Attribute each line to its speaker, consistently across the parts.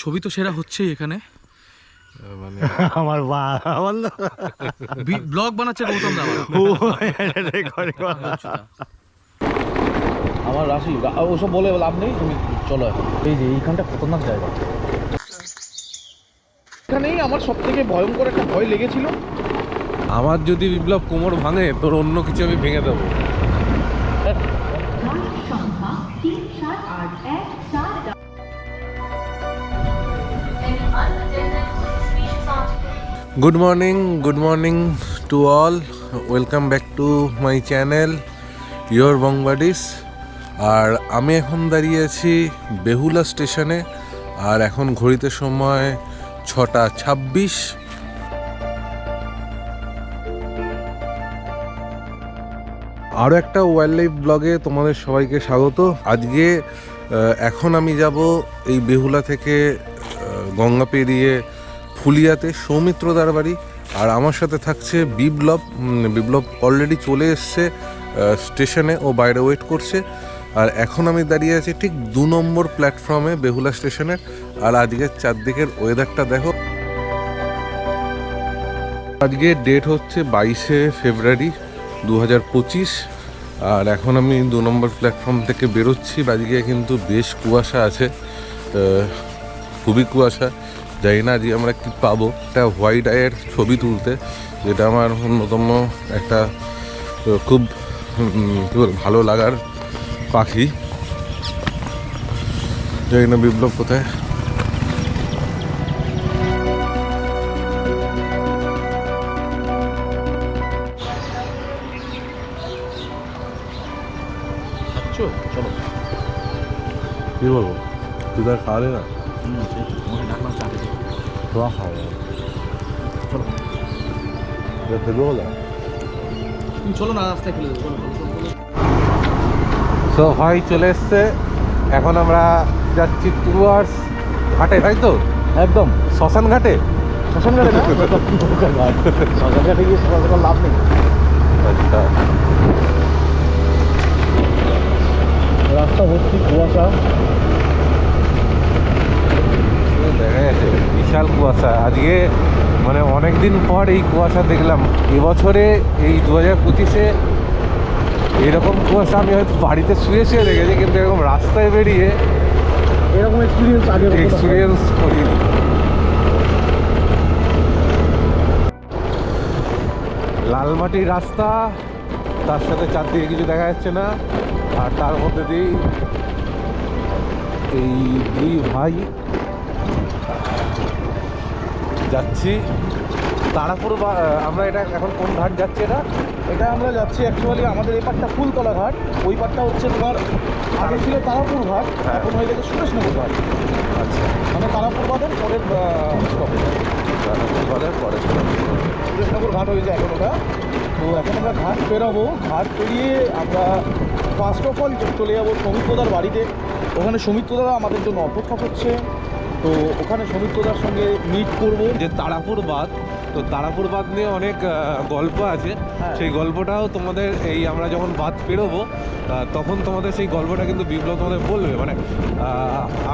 Speaker 1: ছবি তো সেরা হচ্ছেই এখানে।
Speaker 2: মানে
Speaker 3: আমার বা আমার
Speaker 1: ব্লগ বানাচ্ছে গৌতম দা
Speaker 3: ও
Speaker 1: আমার রাশি ওসব বলে লাভ নেই তুমি চলো এই যে এইখানটা খতরনাক জায়গা। এখানেই আমার সব থেকে ভয়ঙ্কর একটা ভয় লেগেছিল।
Speaker 2: আমার যদি বিপ্লব কোমর ভাঙে তোর অন্য কিছু আমি ভেঙে দেবো। Good morning good morning to all welcome back to my channel your বংবাডিস আর আমি এখন দাঁড়িয়ে আছি বেহুলা স্টেশনে, আর এখন ঘড়িতে সময় ছটা ছাব্বিশ। আরও একটা ওয়াইল্ড লাইফ ব্লগে তোমাদের সবাইকে স্বাগত। আজকে এখন আমি যাব এই বেহুলা থেকে গঙ্গা পেরিয়ে ফুলিয়াতে সৌমিত্রদার বাড়ি আর আমার সাথে থাকছে বিপ্লব বিপ্লব অলরেডি চলে এসছে স্টেশনে ও বাইরে ওয়েট করছে। আর এখন আমি দাঁড়িয়ে আছি ঠিক দু নম্বর প্ল্যাটফর্মে বেহুলা স্টেশনের আর আজকের চারদিকের ওয়েদারটা দেখো। আজকে ডেট হচ্ছে বাইশে ফেব্রুয়ারি দু হাজার পঁচিশ। আর এখন আমি দু নম্বর প্ল্যাটফর্ম থেকে বেরোচ্ছি। আজকে কিন্তু বেশ কুয়াশা আছে খুবই কুয়াশা। জানি না যে আমরা কি পাবো। একটা হোয়াইট আয়ের ছবি তুলতে যেটা আমার অন্যতম একটা খুব কি বলব, ভালো লাগার পাখি। জানি না বিপ্লব কোথায়।
Speaker 1: চলো।
Speaker 2: কি বলব? তুই তার খাওয়ালে না। তোরা খাওয়া
Speaker 1: চলো
Speaker 2: দেবো বলে
Speaker 1: তুমি চলো না রাস্তায় ফেলে দেবো।
Speaker 2: সো ভাই চলে। এসছে এখন আমরা যাচ্ছি টুয়ার্স ঘাটে তাই তো?
Speaker 1: একদম
Speaker 2: শ্মশান ঘাটে।
Speaker 1: শ্মশান ঘাটে শ্মশান ঘাটে গিয়ে সকাল লাভ নেই।
Speaker 2: আচ্ছা।
Speaker 1: রাস্তা ভর্তি কুয়াশা।
Speaker 2: দেখা যাচ্ছে বিশাল কুয়াশা। আজকে মানে অনেক দিন পর এই কুয়াশা দেখলাম। এবছরে এই দু হাজার পঁচিশে এরকম কুয়াশা আমি হয়তো বাড়িতে শুয়ে শুয়ে দেখেছি কিন্তু এরকম রাস্তায় বেরিয়ে
Speaker 1: এরকম এক্সপিরিয়েন্স আগে
Speaker 2: এক্সপিরিয়েন্স করিনি। লাল মাটির রাস্তা তার সাথে চারদিকে কিছু দেখা যাচ্ছে না আর তার মধ্যে দিয়েই এই দুই ভাই যাচ্ছি। তারাপুর বা- আমরা এটা এখন কোন ঘাট যাচ্ছি এটা?
Speaker 1: এটা আমরা যাচ্ছি অ্যাকচুয়ালি আমাদের এই পাটটা ফুলতলা ঘাট। ওই পাটটা হচ্ছে তোমার আগে ছিল তারাপুর ঘাট
Speaker 2: হ্যাঁ।
Speaker 1: এখন হয়ে গেছে সুরেশনগর ঘাট।
Speaker 2: আচ্ছা।
Speaker 1: মানে তারাপুর বাদের পরের স্টপে
Speaker 2: তারাপুর বাজার পরে
Speaker 1: সুরেশনগর ঘাট হয়ে যায় এখন ওটা। তো এখন আমরা ঘাট পেরাবো। ঘাট পেরিয়ে আমরা ফার্স্ট অফ অল চলে যাব সৌমিত্রদার বাড়িতে। ওখানে সৌমিত্রদা আমাদের জন্য অপেক্ষা করছে। তো ওখানে সৌমিত্রদার সঙ্গে মিট করব।
Speaker 2: যে তারাপুর বাঁধ তো তারাপুর বাঁধ নিয়ে অনেক গল্প আছে।
Speaker 1: হ্যাঁ।
Speaker 2: সেই গল্পটাও তোমাদের এই আমরা যখন বাঁধ পেরোবো তখন তোমাদের সেই গল্পটা কিন্তু বিপ্লব তোমাদের বলবে। মানে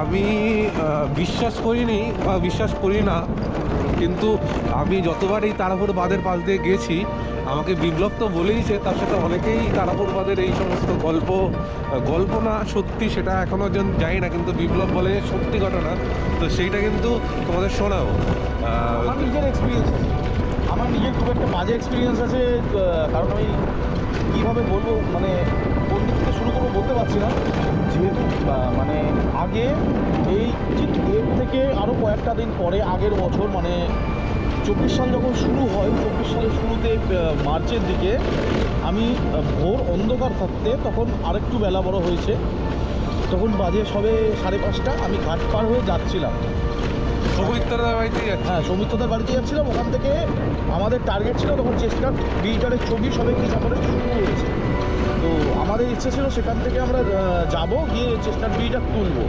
Speaker 2: আমি বিশ্বাস করিনি বা বিশ্বাস করি না কিন্তু আমি যতবার এই তারাপুর বাঁধের পাশ দিয়ে গেছি, আমাকে বিপ্লব তো বলেইছে তার সাথে অনেকেই তারাপুর বাঁধের এই সমস্ত গল্প গল্প না সত্যি সেটা এখনও জানি না, কিন্তু বিপ্লব বলে সত্যি ঘটনা, তো সেইটা কিন্তু তোমাদের
Speaker 1: আমার নিজের এক্সপিরিয়েন্স আমার নিজের খুব একটা বাজে এক্সপিরিয়েন্স আছে কারণ আমি কীভাবে বলব মানে কোন দিক থেকে শুরু করব বলতে পারছি না। যেহেতু মানে আগে এই ঠিক এর থেকে আরও কয়েকটা দিন পরে আগের বছর মানে চব্বিশ সাল যখন শুরু হয় চব্বিশ সালের শুরুতে মার্চের দিকে আমি ভোর অন্ধকার থাকতে তখন আরেকটু বেলা বড় হয়েছে। তখন বাজে সবে সাড়ে পাঁচটা আমি ঘাট পার হয়ে যাচ্ছিলাম।
Speaker 2: সৌমিত্রদার যাচ্ছি
Speaker 1: হ্যাঁ সৌমিত্রদার বাড়িতে যাচ্ছিলাম। ওখান থেকে আমাদের টার্গেট ছিল তখন চেষ্টা বিল্ডারের ছবি সবে কি করে শুরু হয়েছে। তো আমাদের ইচ্ছে ছিল সেখান থেকে আমরা যাব, গিয়ে চেস্টার বিলটা তুলবো।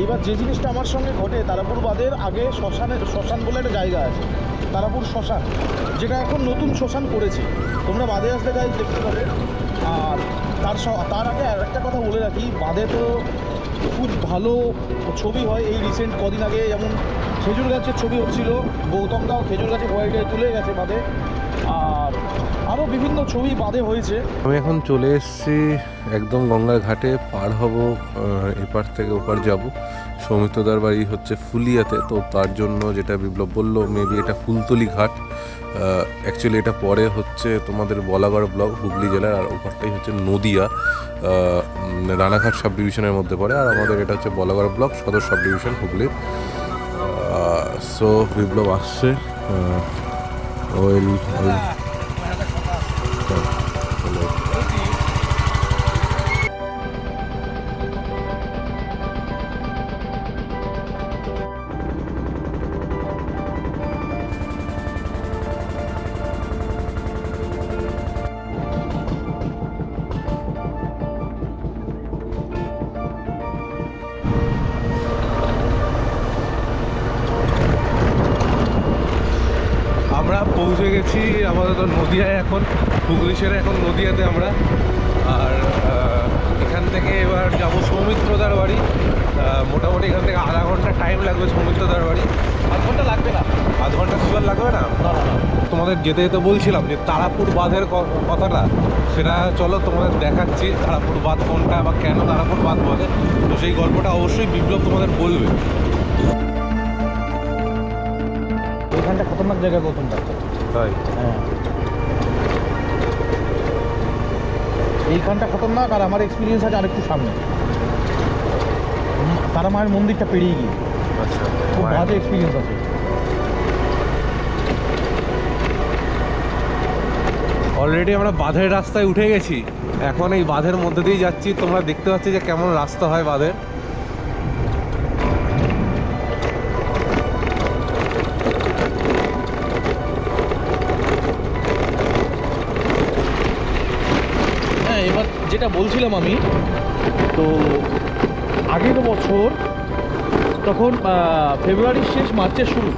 Speaker 1: এইবার যে জিনিসটা আমার সঙ্গে ঘটে, তারাপুর বাদের আগে শ্মশানের শ্মশান বলে একটা জায়গা আছে, তারাপুর শ্মশান, যেটা এখন নতুন শ্মশান করেছে। তোমরা বাদে আসলে গাইজ দেখতে পাবে। আর তার তার আগে আর একটা কথা বলে রাখি বাদে তো খুব ভালো ছবি হয় এই রিসেন্ট কদিন আগে। যেমন খেজুর গাছের ছবি হচ্ছিল, গৌতম দাও খেজুর গাছে হোয়াইটে তুলে গেছে বাদে আর আরও বিভিন্ন ছবি বাদে হয়েছে।
Speaker 2: আমি এখন চলে এসেছি একদম গঙ্গার ঘাটে, পার হব এপার থেকে ওপার যাব। সৌমিত্রদার বাড়ি হচ্ছে ফুলিয়াতে, তো তার জন্য যেটা বিপ্লব বলল মেবি এটা ফুলতলি ঘাট। অ্যাকচুয়ালি এটা পরে হচ্ছে তোমাদের বলাগড় ব্লক, হুগলি জেলার, আর ওপারটাই হচ্ছে নদিয়া। রানাঘাট সাব ডিভিশনের মধ্যে পড়ে, আর আমাদের এটা হচ্ছে Balagarh block, Sadar sub division হুগলির সো বিপ্লব আসছে ওয়েল আমরা পৌঁছে গেছি আমাদের তো নদিয়ায় এখন হুগলি ছেড়ে এখন নদিয়াতে আমরা। আর এখান থেকে এবার যাব সৌমিত্রদার বাড়ি। মোটামুটি এখান থেকে আধা ঘণ্টা টাইম লাগবে সৌমিত্রদার বাড়ি।
Speaker 1: আধ ঘণ্টা লাগবে না?
Speaker 2: আধ ঘণ্টা সুগার লাগবে না? তোমাদের যেতে যেতে বলছিলাম যে তারাপুর বাঁধের কথাটা। সেটা চলো তোমাদের দেখাচ্ছি তারাপুর বাঁধ কোনটা বা কেন তারাপুর বাঁধ বলে। তো সেই গল্পটা অবশ্যই বিপ্লব তোমাদের বলবে।
Speaker 1: এখানটা খতরনাক জায়গা দা
Speaker 2: তাই
Speaker 1: হ্যাঁ। এইখানটা খতরনাক আর আমার এক্সপিরিয়েন্স আছে আরেকটু সামনে। তারা মায়ের মন্দিরটা পেরিয়ে গিয়ে।
Speaker 2: আচ্ছা
Speaker 1: খুব বাজে এক্সপিরিয়েন্স আছে।
Speaker 2: অলরেডি আমরা বাঁধের রাস্তায় উঠে গেছি। এখন এই বাঁধের মধ্যে দিয়ে যাচ্ছি। তোমরা দেখতে পাচ্ছ যে কেমন রাস্তা হয় বাঁধের।
Speaker 1: যেটা বলছিলাম আমি, তো আগের বছর তখন ফেব্রুয়ারির শেষ মার্চের শুরু,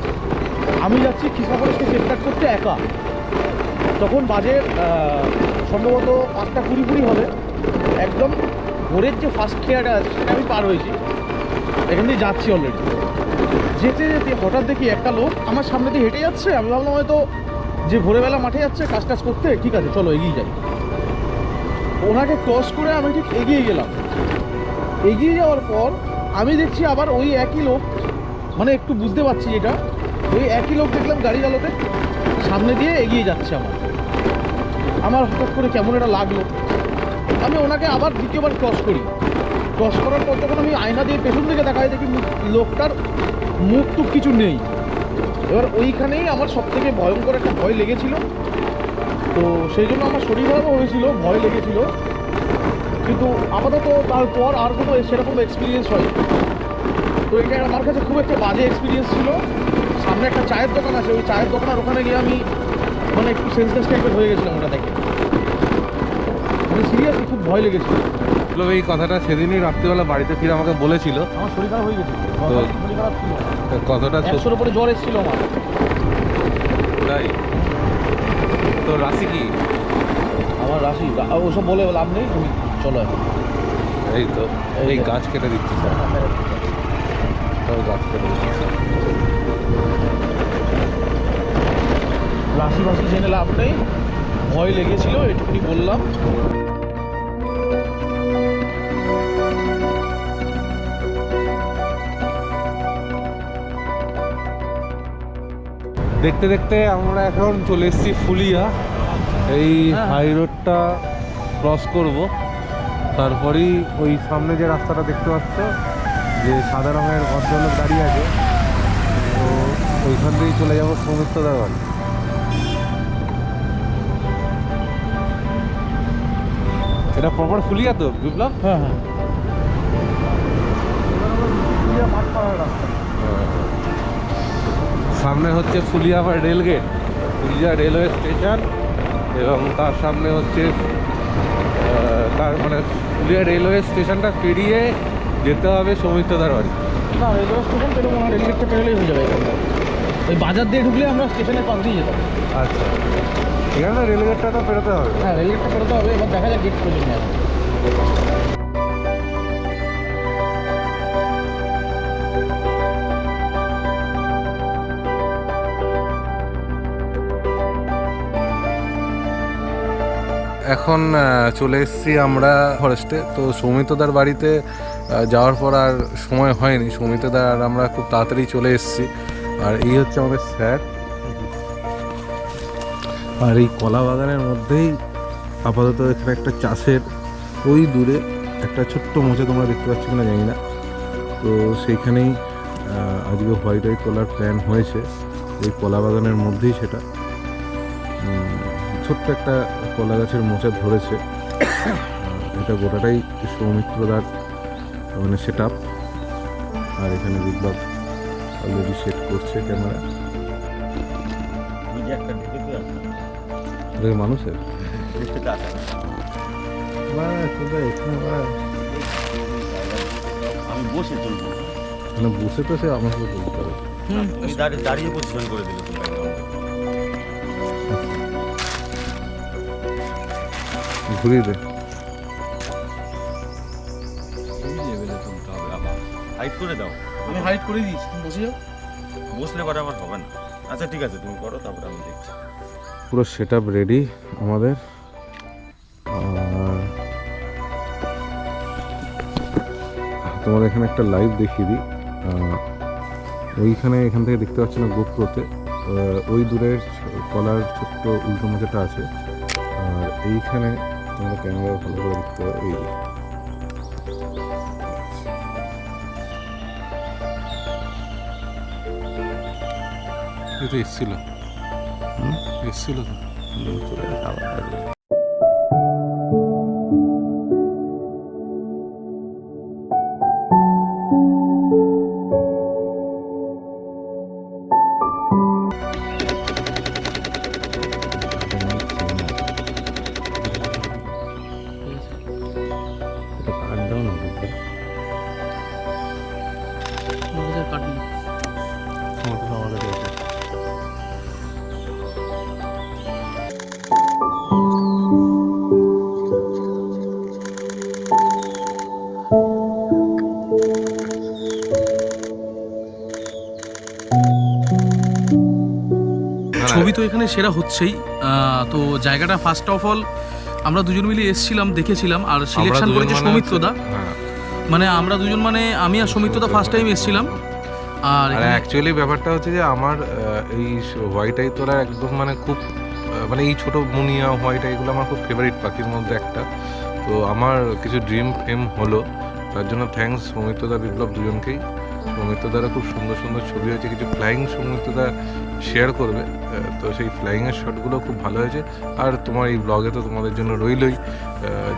Speaker 1: আমি যাচ্ছি খিসাফরেস্টে চেষ্টা করতে একা। তখন বাজে সম্ভবত পাঁচটা কুড়ি কুড়ি হবে। একদম ভোরের যে ফার্স্ট খেয়াটা আছে, সেটা আমি পার হয়েছি। এখান দিয়ে যাচ্ছি অলরেডি যেতে যেতে হঠাৎ দেখি একটা লোক আমার সামনে দিয়ে হেঁটে যাচ্ছে। আমি ভাবলাম হয়তো যে ভোরবেলা মাঠে যাচ্ছে কাজ টাজ করতে। ঠিক আছে, চলো, এগিয়ে যাই। ওনাকে ক্রস করে আমি ঠিক এগিয়ে গেলাম। এগিয়ে যাওয়ার পর আমি দেখছি আবার ওই একই লোক মানে একটু বুঝতে পারছি এটা, ওই একই লোক দেখলাম গাড়ি চালাতে সামনে দিয়ে এগিয়ে যাচ্ছে আমার। আমার হঠাৎ করে কেমন এটা লাগল। আমি ওনাকে আবার দ্বিতীয়বার ক্রস করি। ক্রস করার পর তখন আমি আয়না দিয়ে পেছন দিকে দেখাই দেখি লোকটার মুখ টুক কিছু নেই। এবার ওইখানেই আমার সব থেকে ভয়ঙ্কর একটা ভয় লেগেছিল। তো সেই জন্য আমার শরীর খারাপও হয়েছিল ভয় লেগেছিল। কিন্তু আপাতত তারপর আর কোনো সেরকম এক্সপিরিয়েন্স হয় তো এটা আমার কাছে খুব একটা বাজে এক্সপিরিয়েন্স ছিল। সামনে একটা চায়ের দোকান আছে ওই চায়ের দোকানের ওখানে গিয়ে আমি মানে একটু সেন্সলেস টাইপের হয়ে গেছিলাম ওটা দেখে। মানে সিরিয়াসলি খুব ভয় লেগেছিল।
Speaker 2: এই কথাটা সেদিনই রাত্রিবেলা বাড়িতে ফিরে আমাকে বলেছিল।
Speaker 1: আমার শরীর খারাপ হয়ে গেছিল
Speaker 2: তো-
Speaker 1: শরীর খারাপ ছিল।
Speaker 2: তো কতটা
Speaker 1: একশোর উপরে জ্বর এসেছিল আমার।
Speaker 2: তাই? তো রাশি কি?
Speaker 1: আমার রাশি। ওসব বলে লাভ নেই তুমি চলো
Speaker 2: এই তো
Speaker 1: এই
Speaker 2: গাছ কেটে দিচ্ছি স্যার। গাছ কেটে দিচ্ছি
Speaker 1: রাশি বাসি জেনে লাভ নেই। ভয় লেগেছিল এটুকুনি বললাম।
Speaker 2: দেখতে দেখতে আমরা এখন চলে এসেছি ফুলিয়া। এই
Speaker 1: হ্যাঁ।
Speaker 2: হাই রোডটা ক্রস করব। তারপরেই ওই সামনে যে রাস্তাটা দেখতে পাচ্ছ যে সাদা রঙের ভদ্রলোক দাঁড়িয়ে আছে তো ওইখান থেকেই চলে যাব সৌমিত্রদার বাড়ি এটা প্রপার ফুলিয়া তো বিপ্লব?
Speaker 1: হ্যাঁ হ্যাঁ। রাস্তা
Speaker 2: সামনে হচ্ছে ফুলিয়াবার rail gate Phulia railway station এবং তার সামনে হচ্ছে তার মানে ফুলিয়া রেলওয়ে স্টেশনটা পেরিয়ে যেতে হবে সৌমিত্রদার বাড়ি।
Speaker 1: না রেলওয়ে স্টেশন রেলগেটটা পেরোলেই হয়ে যাবে এখানটা ওই বাজার দিয়ে ঢুকলে আমরা স্টেশনের পাশ দিয়ে যেতাম।
Speaker 2: আচ্ছা। এখানে রেলগেটটা তো পেরোতে হবে।
Speaker 1: হ্যাঁ রেলগেটটা পেরোতে হবে এবার দেখা যাক গেট পর্যন্ত
Speaker 2: এখন চলে এসেছি আমরা ফরেস্টে তো সৌমিতদার বাড়িতে যাওয়ার পর আর সময় হয়নি। সৌমিতদা আর আমরা খুব তাড়াতাড়ি চলে এসেছি। আর এই হচ্ছে আমাদের স্যার। আর এই কলা বাগানের মধ্যেই আপাতত এখানে একটা চাষের ওই দূরে একটা ছোট্ট মোচা তোমরা দেখতে পাচ্ছ কিনা জানি না। তো সেইখানেই আজকে হোয়াইট আই তোলার প্ল্যান হয়েছে। এই কলা বাগানের মধ্যেই সেটা। ছোট্ট একটা কলা গাছের মোচা ধরেছে। এটা গোটাটাই সৌমিত্রদার মানে সেট আপ আর এখানে বিপ্লব অলরেডি সেট করছে ক্যামেরা। মানুষের?
Speaker 4: আমি বসে চলবো।
Speaker 2: মানে বসে তো সে আমাকে বলতে হবে।
Speaker 4: দাঁড়িয়ে দাঁড়িয়ে পজিশন করে দিলে
Speaker 2: ঘুরিয়ে দে।
Speaker 4: হাইট করে দাও।
Speaker 1: আমি হাইট করে দিয়েছি তুমি বসে যাও।
Speaker 4: বসলে পরে আবার হবে না। আচ্ছা ঠিক আছে তুমি করো তারপরে আমি দেখছি।
Speaker 2: পুরো সেট আপ রেডি আমাদের। আর তোমাদের এখানে একটা লাইভ দেখিয়ে দিই। ওইখানে এখান থেকে দেখতে পাচ্ছি না গোপ্রোতে ওই দূরের কলার ছোট্ট উল্টো মোচাটা আছে। আর এইখানে তোমরা ক্যামেরা ভালো করে দেখতে পাবে এই
Speaker 5: ছবি তো এখানে সেরা হচ্ছেই। তো জায়গাটা ফার্স্ট অফ অল আমরা দুজন মিলে এসেছিলাম দেখেছিলাম আর সিলেকশন করেছে সৌমিত্রদা
Speaker 2: হ্যাঁ।
Speaker 5: মানে আমরা দুজন মানে আমি আর সৌমিত্রদা ফার্স্ট টাইম এসেছিলাম। আর
Speaker 2: অ্যাকচুয়ালি ব্যাপারটা হচ্ছে যে আমার এই হোয়াইট আই তোরা একদম মানে খুব মানে এই ছোট মুনিয়া হোয়াইট আইগুলো আমার খুব ফেভারিট পাখির মধ্যে একটা। তো আমার কিছু ড্রিম ফেম হলো। তার জন্য থ্যাঙ্কস সৌমিত্রদা বিপ্লব দুজনকেই। সৌমিত্রদারা খুব সুন্দর সুন্দর ছবি হয়েছে কিছু ফ্লাইং সৌমিত্রদা শেয়ার করবে। তো সেই ফ্লাইংয়ের শটগুলো খুব ভালো হয়েছে। আর তোমার এই ব্লগে তো তোমাদের জন্য রইলই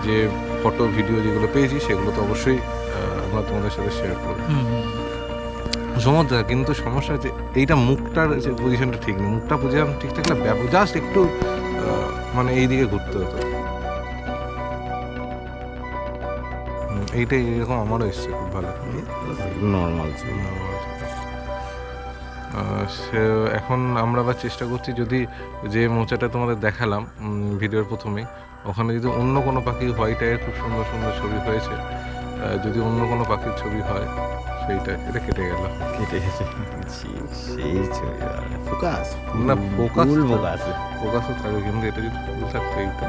Speaker 2: যে ফটো ভিডিও যেগুলো পেয়েছি সেগুলো তো অবশ্যই আমরা তোমাদের সাথে শেয়ার করব। সমুদ্র কিন্তু সমস্যা হচ্ছে এইটা মুখটার যে পজিশনটা ঠিক নেই। মুখটা পজিশন ঠিক থাকলে জাস্ট একটু মানে এই দিকে ঘুরতে হতো। হুম, এইটাই এরকম আমারও এসছে খুব ভালো।
Speaker 3: নর্মাল
Speaker 2: সে এখন আমরা আবার চেষ্টা করছি যদি যে মোচাটা তোমাদের দেখালাম ভিডিওর প্রথমে ওখানে যদি অন্য কোনো পাখি হোয়াইট আইয়ের খুব সুন্দর সুন্দর ছবি হয়েছে যদি অন্য কোনো পাখির ছবি হয় সেইটা এটা কেটে গেল।
Speaker 3: কেটে গেছে। সেই ছবি ফোকাস
Speaker 2: না,
Speaker 3: ফোকাস।
Speaker 2: ফোকাসও থাকবে কিন্তু এটা যদি ফুল থাকতো এইটা।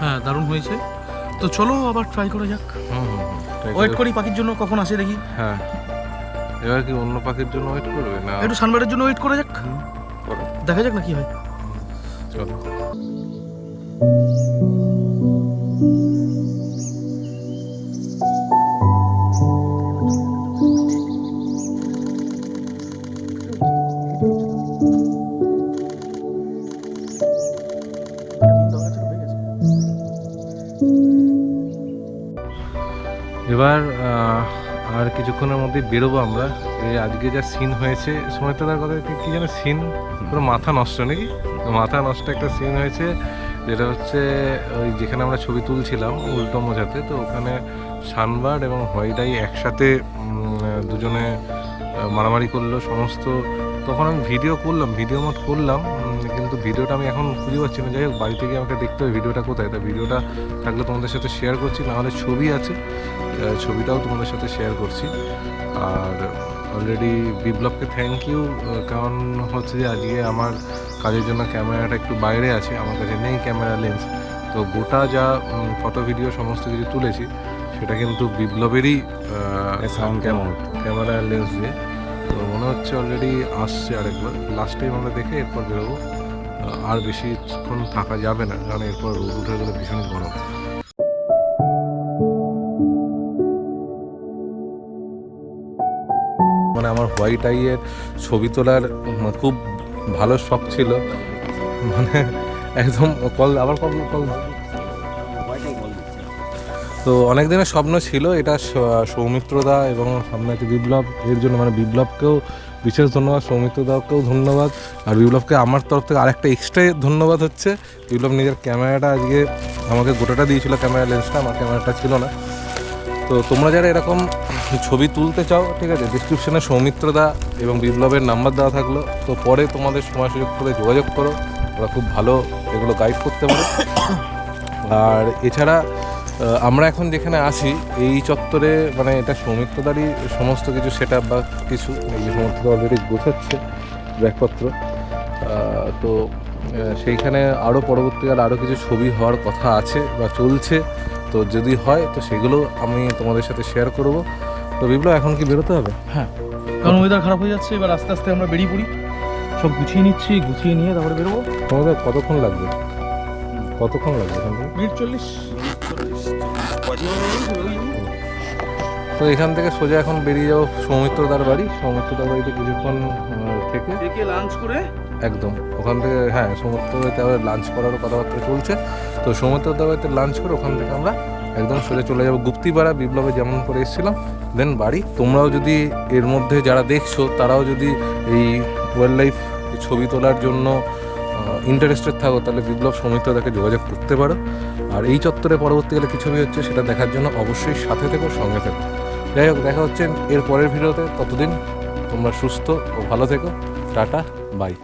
Speaker 5: হ্যাঁ দারুণ হয়েছে। তো চলো আবার ট্রাই করা যাক। ওয়েট
Speaker 2: করি।
Speaker 5: পাখির জন্য কখন আসে দেখি।
Speaker 2: হ্যাঁ। এবার কি অন্য পাখির জন্য ওয়েট করবে না?
Speaker 5: একটু সানবারের জন্য ওয়েট করা যাক। দেখা যাক না কি হয়।
Speaker 2: চলো। এবার আর কিছুক্ষণের মধ্যে বেরোবো আমরা। এই আজকে যা সিন হয়েছে সময়তাদার কথা কি- যেন সিন পুরো মাথা নষ্ট নাকি? মাথা নষ্ট একটা সিন হয়েছে যেটা হচ্ছে ওই যেখানে আমরা ছবি তুলছিলাম উল্টো মোজাতে। তো ওখানে সানবার্ড এবং হোয়াইট আই একসাথে দুজনে মারামারি করল সমস্ত। তখন আমি ভিডিও করলাম ভিডিও মোড করলাম। কিন্তু ভিডিওটা আমি এখন খুঁজে পাচ্ছি না। যাই হোক বাড়িতে গিয়ে আমাকে দেখতে হবে ভিডিওটা কোথায়। তা ভিডিওটা থাকলে তোমাদের সাথে শেয়ার করছি নাহলে ছবি আছে। ছবিটাও তোমাদের সাথে শেয়ার করছি। আর অলরেডি বিপ্লবকে থ্যাংক ইউ কারণ হচ্ছে যে আজকে আমার কাজের জন্য ক্যামেরাটা একটু বাইরে আছে আমার কাছে নেই ক্যামেরা লেন্স তো গোটা যা ফটো ভিডিও সমস্ত কিছু তুলেছি সেটা কিন্তু বিপ্লবেরই ক্যামেরা ক্যামেরা লেন্স দিয়ে। তো মনে হচ্ছে অলরেডি আসছে আরেকবার। লাস্ট টাইম আমরা দেখে এরপর বেরোবো। আর বেশিক্ষণ থাকা যাবে না, কারণ এরপর রোদ উঠে গেলে ভীষণ গরম। মানে আমার হোয়াইট আইয়ের ছবি তোলার খুব ভালো শখ ছিল। মানে একদম কল, আবার কল কল তো অনেক দিনের স্বপ্ন ছিল, এটা সৌমিত্রদা এবং সামনে বিপ্লব, এর জন্য মানে বিপ্লবকেও বিশেষ ধন্যবাদ সৌমিত্রদাকেও ধন্যবাদ। আর বিপ্লবকে আমার তরফ থেকে আরেকটা এক্সট্রা ধন্যবাদ হচ্ছে। বিপ্লব নিজের ক্যামেরাটা আজকে আমাকে গোটাটা দিয়েছিল, ক্যামেরা লেন্সটা আমার ক্যামেরাটা ছিল না। তো তোমরা যারা এরকম ছবি তুলতে চাও, ঠিক আছে ডিসক্রিপশনে সৌমিত্রদা এবং বিপ্লবের নাম্বার দেওয়া থাকল। তো পরে তোমাদের সময় সুযোগ করে যোগাযোগ করো ওরা খুব ভালো এগুলো গাইড করতে পারে। আর এছাড়া আমরা এখন যেখানে আছি এই চত্বরে মানে এটা সৌমিত্রদারই সমস্ত কিছু সেট আপ বা কিছু এই যে সৌমিত্র অলরেডি গোছাচ্ছে ব্যাগপত্র। তো সেইখানে আরও পরবর্তীকালে আরও কিছু ছবি হওয়ার কথা আছে বা চলছে। তো যদি হয় তো সেগুলো আমি তোমাদের সাথে শেয়ার করব। তো বিপ্লব এখন কি বেরোতে হবে?
Speaker 5: হ্যাঁ। কারণ ওয়েদার খারাপ হয়ে যাচ্ছে এবার আস্তে আস্তে আমরা বেরিয়ে পড়ি। সব গুছিয়ে নিচ্ছি গুছিয়ে নিয়ে তারপরে বেরোবো।
Speaker 2: তোমাদের কতক্ষণ লাগবে? কতক্ষণ লাগবে
Speaker 5: মিনিট চল্লিশ।
Speaker 2: তো এখান থেকে সোজা এখন বেরিয়ে যাব সৌমিত্রদার বাড়ি। সৌমিত্রদার বাড়িতে কিছুক্ষণ থেকে।
Speaker 5: থেকে লাঞ্চ করে?
Speaker 2: একদম। ওখান থেকে হ্যাঁ সমুদ্র বাড়িতে আবার লাঞ্চ করারও কথাবার্তা চলছে। তো সমুদ্র বাড়িতে লাঞ্চ করে ওখান থেকে আমরা একদম সোজা চলে যাব গুপ্তিপাড়া বিপ্লবে যেমন করে এসেছিলাম। দেন বাড়ি। তোমরাও যদি এর মধ্যে যারা দেখছ তারাও যদি এই ওয়াইল্ড লাইফ ছবি তোলার জন্য ইন্টারেস্টেড থাকো, তাহলে বিপ্লব সৌমিত্রদাকে যোগাযোগ করতে পারো। আর এই চত্বরে পরবর্তীকালে কিছু ছবি হচ্ছে, সেটা দেখার জন্য অবশ্যই সাথে থেকো, সঙ্গে থেকো। যাই হোক, দেখা হচ্ছে এর পরের ভিডিওতে। ততদিন তোমরা সুস্থ ও ভালো থেকো। Tata bye